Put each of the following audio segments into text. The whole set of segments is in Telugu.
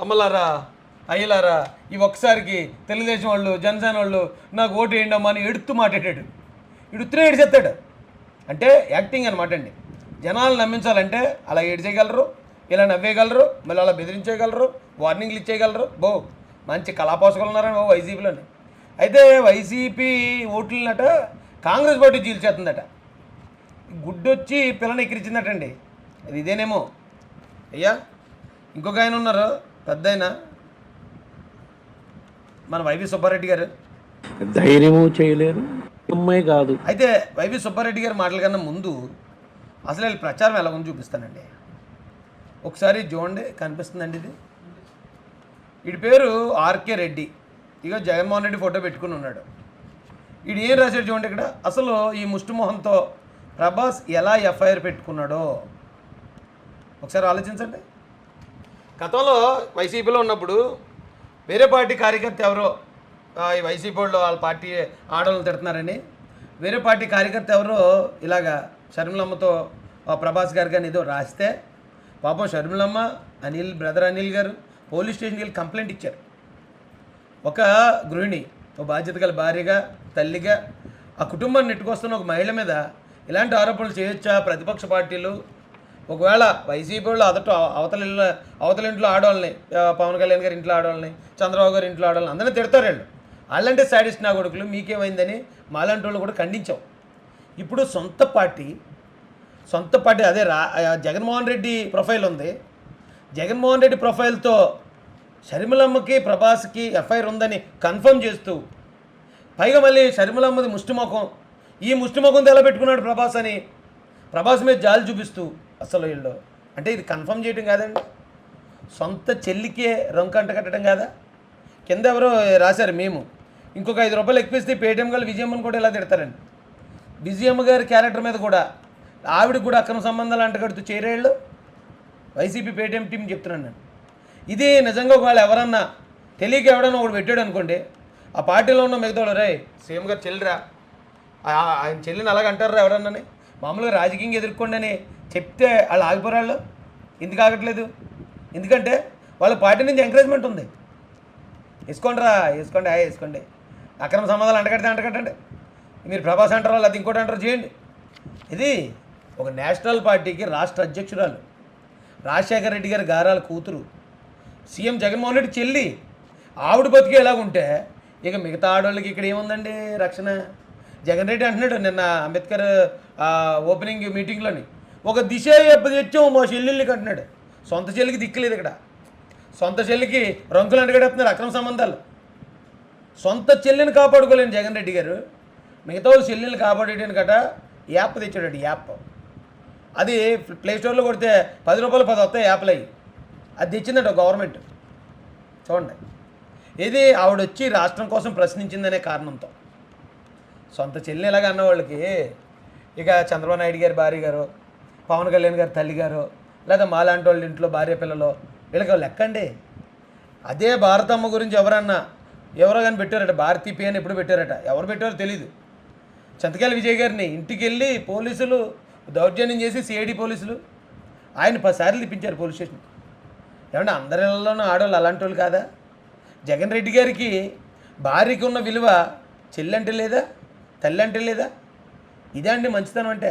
అమ్మలారా అయ్యలారా ఈ ఒక్కసారికి తెలుగుదేశం వాళ్ళు జనసేన వాళ్ళు నాకు ఓటు వేయండమ్మా అని ఎడుతూ మాట్లాడాడు. ఇడుతూనే ఏడిచేస్తాడు. అంటే యాక్టింగ్ అనమాట అండి. జనాలు నమ్మించాలంటే అలా ఏడిచేయగలరు ఇలా నవ్వేయగలరు మళ్ళీ అలా బెదిరించేయగలరు వార్నింగ్లు ఇచ్చేయగలరు. బో మంచి కళాపోషకులు ఉన్నారని ఓ వైసీపీలోని. అయితే వైసీపీ ఓట్లనట కాంగ్రెస్ పార్టీ జీల్చేస్తుందట గుడ్డొచ్చి పిల్లని ఎక్కిరించిందటండి అది ఇదేనేమో. అయ్యా ఇంకొక ఆయన ఉన్నారు. పెద్ద మన వైవి సుబ్బారెడ్డి గారు? ధైర్యము చేయలేరు అమ్మాయి కాదు. అయితే వైవి సుబ్బారెడ్డి గారి మాటల కన్నా ముందు అసలు వీళ్ళ ప్రచారం ఎలా ఉందో చూపిస్తానండి. ఒకసారి చూడండి కనిపిస్తుందండి ఇది. వీడి పేరు ఆర్కే రెడ్డి. ఇక జగన్మోహన్ రెడ్డి ఫోటో పెట్టుకుని ఉన్నాడు. వీడు ఏం రాశాడు చూడండి ఇక్కడ? అసలు ఈ ముష్టిమోహంతో ప్రభాస్ ఎలా ఎఫ్ఐఆర్ పెట్టుకున్నాడో. ఒకసారి ఆలోచించండి. గతంలో వైసీపీలో ఉన్నప్పుడు వేరే పార్టీ కార్యకర్త ఎవరో ఈ వైసీపీ వాళ్ళు వాళ్ళ పార్టీ ఆడవాళ్ళు తిడుతున్నారని వేరే పార్టీ కార్యకర్త ఎవరో ఇలాగా షర్మిలమ్మతో ప్రభాస్ గారు కానీ ఏదో రాస్తే పాపం షర్మిలమ్మ అనిల్ బ్రదర్ అనిల్ గారు పోలీస్ స్టేషన్కి వెళ్ళి కంప్లైంట్ ఇచ్చారు. ఒక గృహిణి ఒక బాధ్యత గల భార్యగా తల్లిగా ఆ కుటుంబాన్ని నెట్టుకొస్తున్న ఒక మహిళ మీద ఇలాంటి ఆరోపణలు చేయొచ్చా? ప్రతిపక్ష పార్టీలు ఒకవేళ వైసీపీ వాళ్ళు అదట అవతల అవతల ఇంట్లో ఆడవాళ్ళని పవన్ కళ్యాణ్ గారి ఇంట్లో ఆడవాళ్ళని చంద్రబాబు గారి ఇంట్లో ఆడవాళ్ళని అందరినీ తిడతారు వీళ్ళు. వాళ్ళంటే సాడిస్ట్ నా కొడుకులు మీకేమైందని మాలాంటి వాళ్ళు కూడా ఖండించాం ఇప్పుడు సొంత పార్టీ సొంత పార్టీ అదే రా జగన్మోహన్ రెడ్డి ప్రొఫైల్ ఉంది. జగన్మోహన్ రెడ్డి ప్రొఫైల్తో షర్మిలమ్మకి ప్రభాస్కి ఎఫ్ఐఆర్ ఉందని కన్ఫర్మ్ చేస్తూ పైగా మళ్ళీ షర్మిలమ్మది ముష్టిముఖం ఈ ముష్టిముఖంతో ఎలా పెట్టుకున్నాడు ప్రభాస్ అని ప్రభాస్ మీద జాలి చూపిస్తూ అసలు వీళ్ళు. అంటే ఇది కన్ఫర్మ్ చేయడం కాదండి. సొంత చెల్లికే రంకంట కట్టడం కాదా? కింద ఎవరో రాశారు మేము. ఇంకొక ఐదు రూపాయలు ఎక్కిస్తే పేటీఎం గారు విజయమ్మని కూడా ఇలా తిడతారండి. విజయమ్మ గారి క్యారెక్టర్ మీద కూడా ఆవిడ కూడా అక్రమ సంబంధాలు అంటగడుతూ చేరేళ్ళు. వైసీపీ పేటీఎం టీం చెప్తున్నాను నేను. ఇది నిజంగా ఒకవేళ ఎవరన్నా తెలియక ఎవడన్నా ఒకడు పెట్టాడు అనుకోండి ఆ పార్టీలో ఉన్న మిగతా వాళ్ళు రే సీఎం గారు చెల్లిరా. ఆయన చెల్లిని అలాగ అంటారా ఎవరన్నాని మామూలుగా రాజకీయంగా ఎదుర్కోండి అని చెప్తే వాళ్ళు ఆగిపోరాళ్ళు. ఎందుకు ఆగట్లేదు? ఎందుకంటే వాళ్ళ పార్టీ నుంచి ఎంకరేజ్మెంట్ ఉంది. వేసుకోండి రా వేసుకోండి ఆ వేసుకోండి. అక్రమ సంబంధాలు అంటగడితే అంటగట్టండి. మీరు ప్రభాస్ అంటారు వాళ్ళు అది ఇంకోటి అంటారు చేయండి. ఇది ఒక నేషనల్ పార్టీకి రాష్ట్ర అధ్యక్షురాలు. రాజశేఖర రెడ్డి గారి గారాల కూతురు. సీఎం జగన్మోహన్ రెడ్డి చెల్లి. ఆవిడ బతికి ఎలాగుంటే ఇక మిగతా ఆడవాళ్ళకి ఇక్కడ ఏముందండి రక్షణ? జగన్ రెడ్డి అంటున్నాడు నిన్న అంబేద్కర్ ఓపెనింగ్ మీటింగ్లోని ఒక దిశ తెచ్చాం మా చెల్లెళ్ళకి అంటున్నాడు. సొంత చెల్లికి దిక్కులేదు ఇక్కడ. సొంత చెల్లికి రంకులు అంటగడేస్తున్నారు అక్రమ సంబంధాలు. సొంత చెల్లిని కాపాడుకోలేని జగన్ రెడ్డి గారు మిగతా వాళ్ళు చెల్లెల్ని కాపాడేయడానికి గట యాప్ తెచ్చాడు యాప్. అది ప్లే స్టోర్లో కొడితే పది రూపాయలు పది వస్తాయి యాప్లు అయ్యి. అది తెచ్చిందట గవర్నమెంట్. చూడండి. ఇది ఆవిడొచ్చి రాష్ట్రం కోసం ప్రశ్నించిందనే కారణంతో. సొంత చెల్లిని ఎలాగ అన్న వాళ్ళకి? ఇక చంద్రబాబు నాయుడు గారి భార్య గారు పవన్ కళ్యాణ్ గారి తల్లి గారు లేదా మాలాంటి వాళ్ళ ఇంట్లో భార్య పిల్లలు వీళ్ళకి లెక్కండి అదే భారతమ్మ గురించి ఎవరన్నా ఎవరో కానీ పెట్టారట భారతీ పి అని ఎప్పుడు పెట్టారట ఎవరు పెట్టారో తెలియదు చింతకాయల విజయ్ గారిని ఇంటికి వెళ్ళి పోలీసులు దౌర్జన్యం చేసి సిఐడి పోలీసులు ఆయన పదిసార్లు తిప్పించారు పోలీస్ స్టేషన్ ఏమంటే అందరిలోనూ ఆడవాళ్ళు అలాంటి వాళ్ళు కాదా? జగన్ రెడ్డి గారికి భార్యకి ఉన్న విలువ చెల్లంటే లేదా? తల్లి అంటే లేదా? ఇదే అండి మంచితనం అంటే.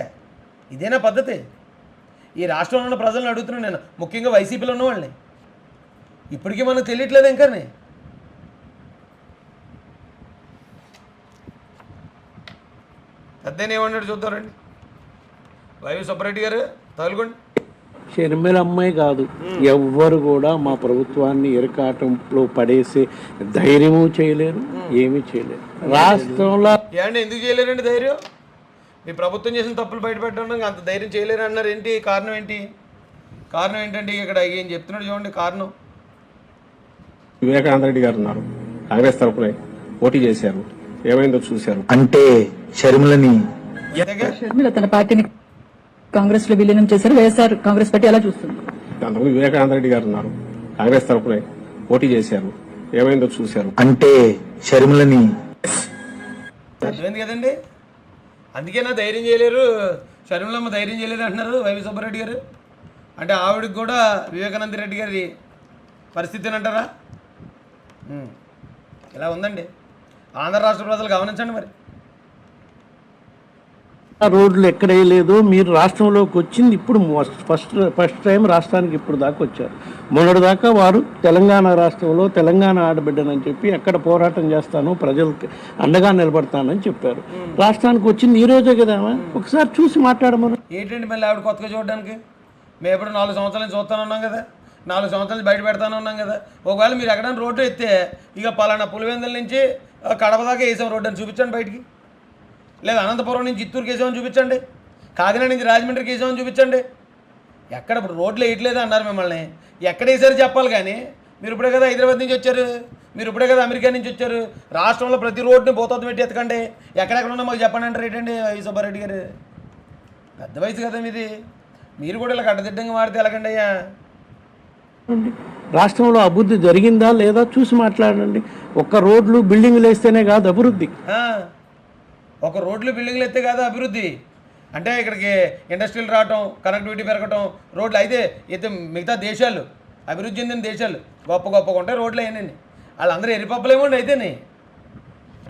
ఇదేనా పద్ధతి? ఈ రాష్ట్రంలో ఉన్న ప్రజలను అడుగుతున్నాను నేను. ముఖ్యంగా వైసీపీలో ఉన్న వాళ్ళని. ఇప్పటికీ మనకు తెలియట్లేదు ఇంకానే పెద్ద ఏమన్నాడు చూద్దారండి వైవి సుబ్బారెడ్డి గారు తగులుకోండి. షర్మిల అమ్మాయి కాదు. ఎవ్వరు కూడా మా ప్రభుత్వాన్ని ఇరకాటంలో పడేసి ధైర్యము చేయలేరు ఏమీ చేయలేరు. రాష్ట్రంలో ఎందుకు చేయలేరండి ధైర్యం? మీ ప్రభుత్వం చేసిన తప్పులు బయటపెట్టడానికి అంత ధైర్యం చేయలేరు అన్నారు ఏంటి కారణం ఏంటి? కారణం ఏంటండి ఇక్కడ? ఏం చెప్తున్నాడు చూడండి కారణం. వివేకానంద రెడ్డి గారు ఉన్నారు. కాంగ్రెస్ తరఫున పోటీ చేశారు. ఏమైందో చూశారు. అంటే షర్మిలని షర్మిల తన పార్టీని కాంగ్రెస్లో విలీనం చేశారు వైఎస్ఆర్ కాంగ్రెస్ పార్టీ ఎలా చూస్తుంది? వివేకానంద రెడ్డి గారు ఉన్నారు. కాంగ్రెస్ తరఫున పోటీ చేశారు. ఏమైందో చూశారు. అంటే షర్మిలని అర్థమైంది కదండి? అందుకేనా ధైర్యం చేయలేరు. షర్మిలమ్మ ధైర్యం చేయలేదు అంటున్నారు వైవి సుబ్బారెడ్డి గారు. అంటే ఆవిడకి కూడా వివేకానంద రెడ్డి గారి పరిస్థితి అంటారా. ఇలా ఉందండి. ఆంధ్ర రాష్ట్ర ప్రజలు గమనించండి మరి. రోడ్లు ఎక్కడ వేయలేదు మీరు రాష్ట్రంలోకి వచ్చింది ఇప్పుడు ఫస్ట్ ఫస్ట్ టైం రాష్ట్రానికి ఇప్పుడు దాకా వచ్చారు. మొన్నటి దాకా వారు తెలంగాణ రాష్ట్రంలో తెలంగాణ ఆడబిడ్డనని చెప్పి ఎక్కడ పోరాటం చేస్తాను ప్రజలకు అండగా నిలబడతానని చెప్పారు. రాష్ట్రానికి వచ్చింది ఈ రోజే కదా ఒకసారి చూసి మాట్లాడమను. ఏంటండి మళ్ళీ ఆవిడ కొత్తగా చూడడానికి? మేము ఎప్పుడు నాలుగు సంవత్సరాల నుంచి చూస్తాను ఉన్నాం కదా. నాలుగు సంవత్సరాల బయట పెడతాను ఉన్నాం కదా. ఒకవేళ మీరు ఎక్కడైనా రోడ్డు ఎత్తే ఇక పలానా పులివెందుల నుంచి కడప దాకా వేసాం రోడ్డు అని చూపించండి బయటికి. లేదా అనంతపురం నుంచి చిత్తూరుకి వేసామని చూపించండి. కాకినాడ నుంచి రాజమండ్రికి వేసామని చూపించండి. ఎక్కడ ఇప్పుడు రోడ్లు వేయట్లేదు అన్నారు మిమ్మల్ని. ఎక్కడ వేసారు చెప్పాలి కానీ మీరు ఇప్పుడే కదా హైదరాబాద్ నుంచి వచ్చారు. మీరు ఇప్పుడే కదా అమెరికా నుంచి వచ్చారు. రాష్ట్రంలో ప్రతి రోడ్డుని పోతుంది పెట్టి ఎత్తకండి ఎక్కడెక్కడ ఉన్నా మాకు చెప్పండి అంటారు ఏంటండి ఈ సుబ్బారెడ్డి గారు? పెద్ద వయసు కదా మీది. మీరు కూడా ఇలా కట్టదిడ్డంగా మాడితే ఎలాగండి అయ్యా. రాష్ట్రంలో అభివృద్ధి జరిగిందా లేదా చూసి మాట్లాడండి. ఒక్క రోడ్లు బిల్డింగ్లు వేస్తేనే కాదు అభివృద్ధి. ఒక రోడ్లు బిల్డింగ్లు ఎత్తే కాదు అభివృద్ధి. అంటే ఇక్కడికి ఇండస్ట్రీలు రావటం కనెక్టివిటీ పెరగటం రోడ్లు అయితే అయితే మిగతా దేశాలు అభివృద్ధి చెందిన దేశాలు గొప్ప గొప్పగా ఉంటాయి రోడ్లు అయినాయి. వాళ్ళందరూ ఎరిపప్పలేమండి అయితేనే.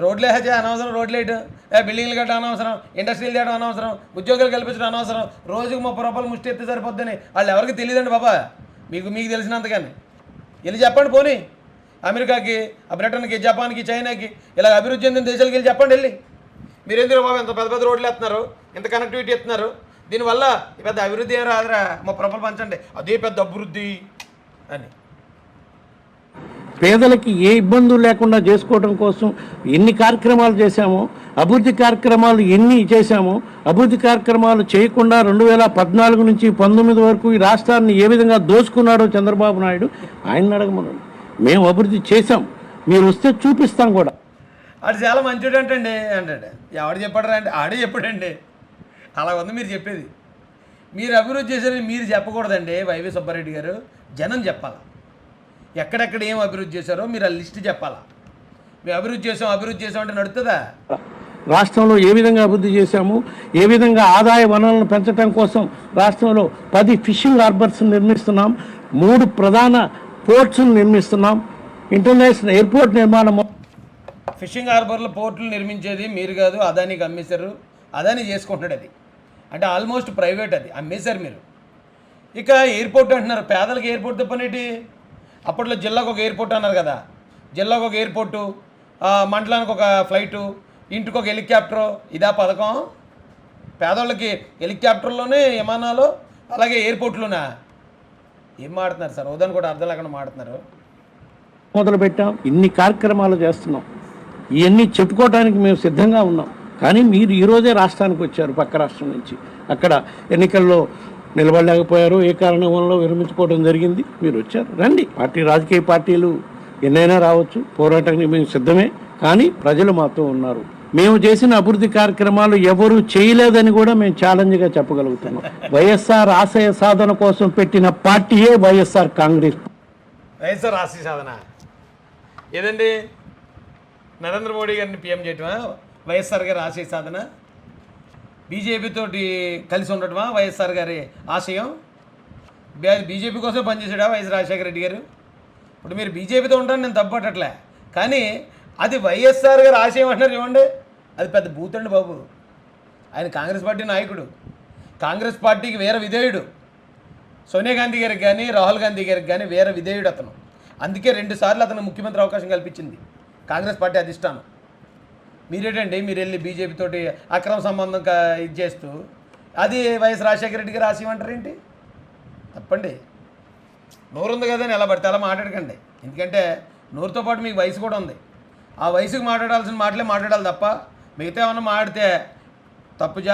రోడ్లు వేసే అనవసరం రోడ్లు వేయటం బిల్డింగ్లు కట్టడం అనవసరం ఇండస్ట్రీలు చేయడం అనవసరం ఉద్యోగాలు కల్పించడం అనవసరం రోజుకి ముప్పై రూపాయలు ముష్టి ఎత్తే సరిపోద్దని వాళ్ళు ఎవరికి తెలియదండి బాబా. మీకు మీకు తెలిసినంతగాని. వెళ్ళి చెప్పండి పోనీ. అమెరికాకి బ్రిటన్కి జపాన్కి చైనాకి ఇలా అభివృద్ధి చెందిన దేశాలకి వెళ్ళి చెప్పండి వెళ్ళి. మీరేంద్ర బాబు ఎంత పెద్ద పెద్ద రోడ్లు వేస్తున్నారు? ఎంత కనెక్టివిటీ ఇస్తున్నారు దీనివల్ల పెద్ద అభివృద్ధి ఏం రాదురా? మా రూపాయలు పంచండి. అదే పెద్ద అభివృద్ధి అని. పేదలకి ఏ ఇబ్బందులు లేకుండా చేసుకోవడం కోసం ఎన్ని కార్యక్రమాలు చేశామో అభివృద్ధి కార్యక్రమాలు ఎన్ని చేశామో అభివృద్ధి కార్యక్రమాలు చేయకుండా రెండు వేల పద్నాలుగు నుంచి పంతొమ్మిది వరకు ఈ రాష్ట్రాన్ని ఏ విధంగా దోచుకున్నాడో చంద్రబాబు నాయుడు ఆయన అడగమనండి. మేము అభివృద్ధి చేశాం. మీరు వస్తే చూపిస్తాం కూడా. ఆడు చాలా మంచోడు అంటండి అంటాడు. ఎవడు చెప్పాడు అంటే ఆడే చెప్పాడండి. అలా ఉంది మీరు చెప్పేది. మీరు అభివృద్ధి చేశారని మీరు చెప్పకూడదండి వైవి సుబ్బారెడ్డి గారు. జనం చెప్పాలా. ఎక్కడెక్కడ ఏం అభివృద్ధి చేశారో మీరు ఆ లిస్ట్ చెప్పాలా. మేము అభివృద్ధి చేసాం అభివృద్ధి చేసాం అంటే నడుతుందా రాష్ట్రంలో ఏ విధంగా అభివృద్ధి చేశాము? ఏ విధంగా ఆదాయ వనరులను పెంచడం కోసం రాష్ట్రంలో పది ఫిషింగ్ హార్బర్స్ నిర్మిస్తున్నాం? మూడు ప్రధాన పోర్ట్స్ నిర్మిస్తున్నాం? ఇంటర్నేషనల్ ఎయిర్పోర్ట్ నిర్మాణం ఫిషింగ్ హార్బర్లో పోర్టులు నిర్మించేది మీరు కాదు అదానికి అమ్మేశారు అదాని చేసుకుంటున్నాడు అది. అంటే ఆల్మోస్ట్ ప్రైవేట్ అది. అమ్మేశారు మీరు. ఇక ఎయిర్పోర్ట్ అంటున్నారు పేదలకు ఎయిర్పోర్ట్ పనేటి అప్పట్లో జిల్లాకు ఒక ఎయిర్పోర్ట్ అన్నారు కదా. జిల్లాకు ఒక ఎయిర్పోర్టు మండలానికి ఒక ఫ్లైటు ఇంటికి ఒక హెలికాప్టరు ఇదా పథకం? పేదోళ్ళకి హెలికాప్టర్లోనే విమానాలు అలాగే ఎయిర్పోర్ట్లోనా? ఏం మాడుతున్నారు సార్? ఉదయం కూడా అర్థం లేకుండా మాడుతున్నారు. మొదలు పెట్టాం ఇన్ని కార్యక్రమాలు చేస్తున్నాం. ఇవన్నీ చెప్పుకోవడానికి మేము సిద్ధంగా ఉన్నాం. కానీ మీరు ఈరోజే రాష్ట్రానికి వచ్చారు పక్క రాష్ట్రం నుంచి. అక్కడ ఎన్నికల్లో నిలబడలేకపోయారు ఏ కారణం వల్ల విరమించుకోవడం జరిగింది? మీరు వచ్చారు. రండి. పార్టీ రాజకీయ పార్టీలు ఎన్నైనా రావచ్చు. పోరాటానికి మేము సిద్ధమే. కానీ ప్రజలు మాతో ఉన్నారు. మేము చేసిన అభివృద్ధి కార్యక్రమాలు ఎవరు చేయలేదని కూడా మేము ఛాలెంజ్గా చెప్పగలుగుతాము వైఎస్ఆర్ ఆశయ సాధన కోసం పెట్టిన పార్టీయే వైఎస్ఆర్ కాంగ్రెస్. వైఎస్ఆర్ ఆశయ సాధన. ఏదండి? నరేంద్ర మోడీ గారిని పీఎం చేయటమా? వైఎస్ఆర్ గారి ఆశయ సాధన? బీజేపీతోటి కలిసి ఉండటమా? వైఎస్ఆర్ గారి ఆశయం? బీజేపీ కోసం పనిచేసాడా వైఎస్ రాజశేఖర రెడ్డి గారు? ఇప్పుడు మీరు బీజేపీతో ఉంటాను నేను తప్పట్టట్లే కానీ అది వైఎస్ఆర్ గారి ఆశయం అంటారు చూడండి. అది పెద్ద బూతండి బాబు. ఆయన కాంగ్రెస్ పార్టీ నాయకుడు. కాంగ్రెస్ పార్టీకి వేరే విధేయుడు. సోనియా గాంధీ గారికి కానీ రాహుల్ గాంధీ గారికి కానీ వేరే విధేయుడు అతను. అందుకే రెండు సార్లు అతను ముఖ్యమంత్రి అవకాశం కల్పించింది. కాంగ్రెస్ పార్టీ అధిష్టానం. మీరేటండి మీరు వెళ్ళి బీజేపీతో అక్రమ సంబంధం ఇది చేస్తూ అది వైఎస్ రాజశేఖర రెడ్డికి రాసి ఏంటి? తప్పండి. నోరు ఉంది కదని ఎలా పడితే అలా మాట్లాడకండి. ఎందుకంటే నోరుతో పాటు మీకు వయసు కూడా ఉంది. ఆ వయసుకు మాట్లాడాల్సిన మాటలే మాట్లాడాలి తప్ప మిగతా ఏమన్నా మాట్లాడితే తప్పు